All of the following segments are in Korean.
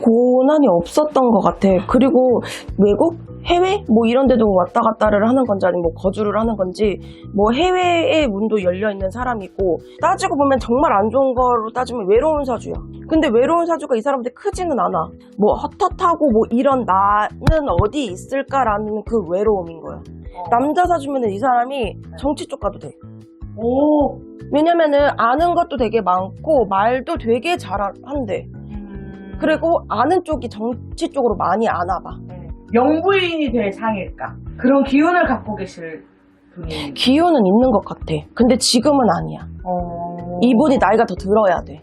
고난이 없었던 것 같아. 그리고 외국, 해외 뭐 이런 데도 왔다 갔다를 하는 건지 아니면 뭐 거주를 하는 건지 뭐 해외의 문도 열려 있는 사람이고 따지고 보면 정말 안 좋은 거로 따지면 외로운 사주야. 근데 외로운 사주가 이 사람한테 크지는 않아. 뭐 헛헛하고 뭐 이런 나는 어디 있을까라는 그 외로움인 거야. 남자 사주면은 이 사람이 정치 쪽 가도 돼. 오. 왜냐면은 아는 것도 되게 많고 말도 되게 잘한대. 음. 그리고 아는 쪽이 정치 쪽으로 많이 아나 봐. 네. 영부인이 될 상일까? 그런 기운을 갖고 계실 분이. 기운은 있는 것 같아. 근데 지금은 아니야. 어. 이분이 나이가 더 들어야 돼.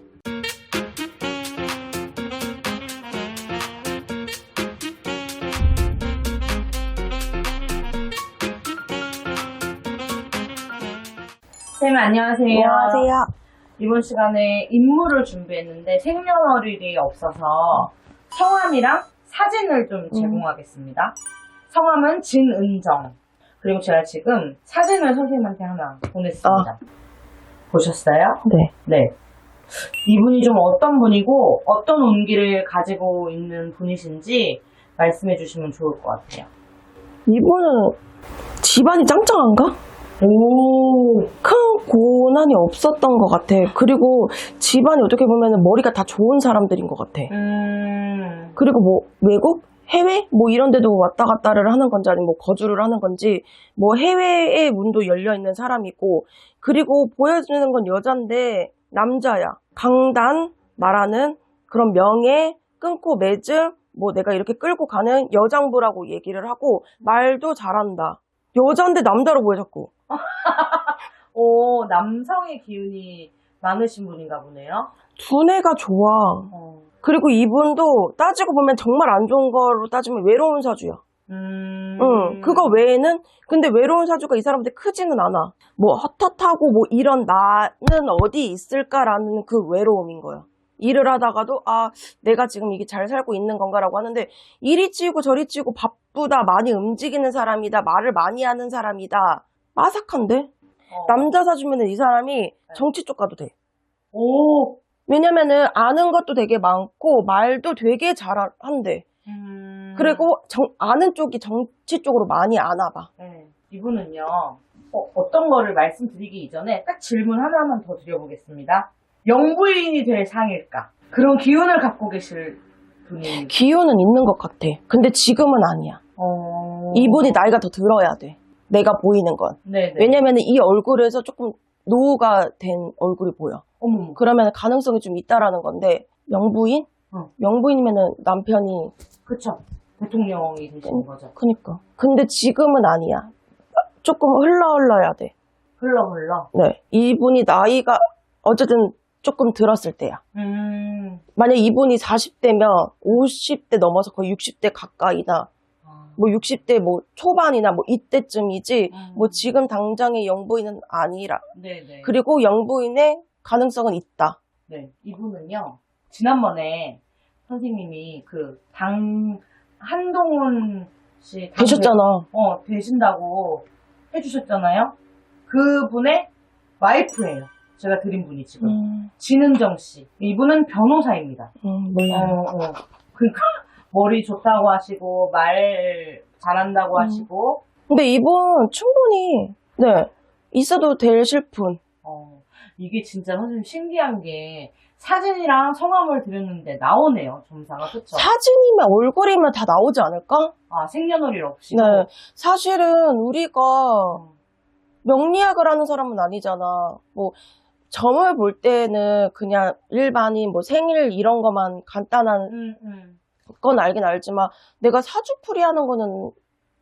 쌤 안녕하세요. 안녕하세요. 이번 시간에 인물을 준비했는데 생년월일이 없어서 성함이랑 사진을 좀 제공하겠습니다. 성함은 진은정. 그리고 제가 지금 사진을 선생님한테 하나 보냈습니다. 보셨어요? 네. 네. 이분이 좀 어떤 분이고 어떤 운기를 가지고 있는 분이신지 말씀해 주시면 좋을 것 같아요. 이분은 집안이 짱짱한가? 오. 큰 고난이 없었던 것 같아. 그리고 집안이 어떻게 보면 머리가 다 좋은 사람들인 것 같아. 음. 그리고 뭐 외국? 해외? 뭐 이런 데도 왔다 갔다를 하는 건지 아니면 뭐 거주를 하는 건지 뭐 해외의 문도 열려 있는 사람이고 그리고 보여주는 건 여잔데 남자야. 강단 말하는 그런 명예 끊고 맺음 뭐 내가 이렇게 끌고 가는 여장부라고 얘기를 하고 말도 잘한다. 여잔데 남자로 보여 자꾸. 오, 남성의 기운이 많으신 분인가 보네요. 두뇌가 좋아. 어. 그리고 이분도 따지고 보면 정말 안 좋은 거로 따지면 외로운 사주야. 음. 응, 그거 외에는, 근데 외로운 사주가 이 사람한테 크지는 않아. 뭐, 헛헛하고 뭐 이런 나는 어디 있을까라는 그 외로움인 거야. 일을 하다가도, 아, 내가 지금 이게 잘 살고 있는 건가라고 하는데, 이리 찌고 저리 찌고 바쁘다, 많이 움직이는 사람이다, 말을 많이 하는 사람이다. 빠삭한데? 어. 남자 사주면은 이 사람이 정치 쪽 가도 돼. 오. 왜냐면은 아는 것도 되게 많고, 말도 되게 잘한대. 음. 그리고 정- 아는 쪽이 정치 쪽으로 많이 아나 봐. 네, 이분은요, 어, 떤 거를 말씀드리기 이전에 딱 질문 하나만 더 드려보겠습니다. 영부인이 될 상일까? 그런 기운을 갖고 계실 분이. 기운은 있는 것 같아. 근데 지금은 아니야. 어... 이분이 나이가 더 들어야 돼. 내가 보이는 건. 네네. 왜냐면 이 얼굴에서 조금 노후가 된 얼굴이 보여. 어머머. 그러면 가능성이 좀 있다라는 건데 영부인? 어. 영부인이면은 남편이 그쵸. 대통령이 되시는 거죠. 그니까. 근데 지금은 아니야. 조금 흘러 흘러야 돼. 흘러 흘러. 네. 이분이 나이가 어쨌든 조금 들었을 때야. 음. 만약 이분이 40대면 50대 넘어서 거의 60대 가까이나 아. 뭐 60대 뭐 초반이나 뭐 이때쯤이지 음. 뭐 지금 당장의 영부인은 아니라 네네. 그리고 영부인의 가능성은 있다. 네, 이분은요, 지난번에 선생님이 그 당, 한동훈 씨. 당 되셨잖아. 어, 되신다고 해주셨잖아요. 그분의 와이프예요. 제가 드린 분이 지금. 음, 진은정 씨. 이분은 변호사입니다. 음, 어, 몰라요. 어. 그러니까 머리 좋다고 하시고 말 잘한다고 음. 하시고 근데 이분 충분히 네 있어도 될 실분. 어, 이게 진짜 선생님 신기한 게 사진이랑 성함을 드렸는데 나오네요. 점사가 그쵸? 사진이면 얼굴이면 다 나오지 않을까? 아 생년월일 없이. 네. 사실은 우리가 어. 명리학을 하는 사람은 아니잖아. 뭐 점을 볼 때는 그냥 일반인 뭐 생일 이런 것만 간단한 음, 음. 건 알긴 알지만 내가 사주풀이 하는 거는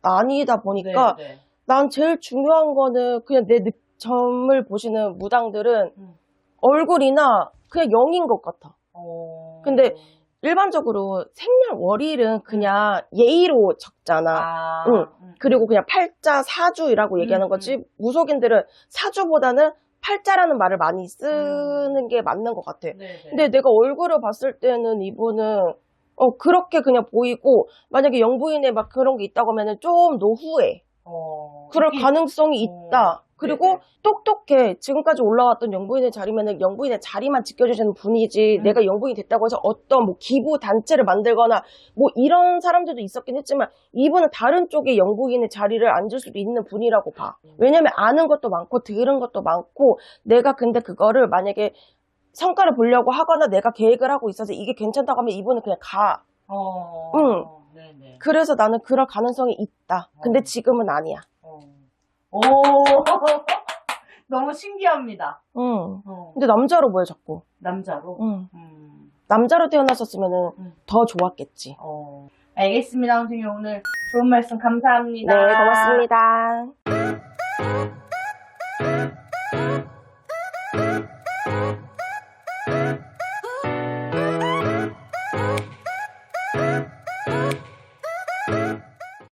아니다 보니까 네, 네. 난 제일 중요한 거는 그냥 내 느- 점을 보시는 무당들은 음. 얼굴이나 그냥 영인 것 같아. 어. 근데 일반적으로 생년 월일은 그냥 예의로 적잖아. 아, 응. 음, 그리고 그냥 팔자 사주라고 얘기하는 음, 거지 무속인들은 사주보다는 팔자라는 말을 많이 쓰는 게 맞는 것 같아. 네, 네. 근데 내가 얼굴을 봤을 때는 이분은 어 그렇게 그냥 보이고 만약에 영부인에 막 그런 게 있다고 하면은 좀 노후해. 어, 그럴 이게- 가능성이 어, 있다. 그리고 네네. 똑똑해. 지금까지 올라왔던 영부인의 자리면은 영부인의 자리만 지켜주시는 분이지 음. 내가 영부인이 됐다고 해서 어떤 뭐 기부 단체를 만들거나 뭐 이런 사람들도 있었긴 했지만 이분은 다른 쪽에 영부인의 자리를 앉을 수도 있는 분이라고 봐. 왜냐면 아는 것도 많고 들은 것도 많고 내가 근데 그거를 만약에 성과를 보려고 하거나 내가 계획을 하고 있어서 이게 괜찮다고 하면 이분은 그냥 가. 어. 응. 네네. 그래서 나는 그럴 가능성이 있다. 근데 어. 지금은 아니야. 어. 오. 너무 신기합니다. 응. 어. 근데 남자로 보여 자꾸. 남자로. 응. 음. 남자로 태어났었으면은 음. 더 좋았겠지. 어. 알겠습니다, 선생님. 오늘 좋은 말씀 감사합니다. 네, 고맙습니다.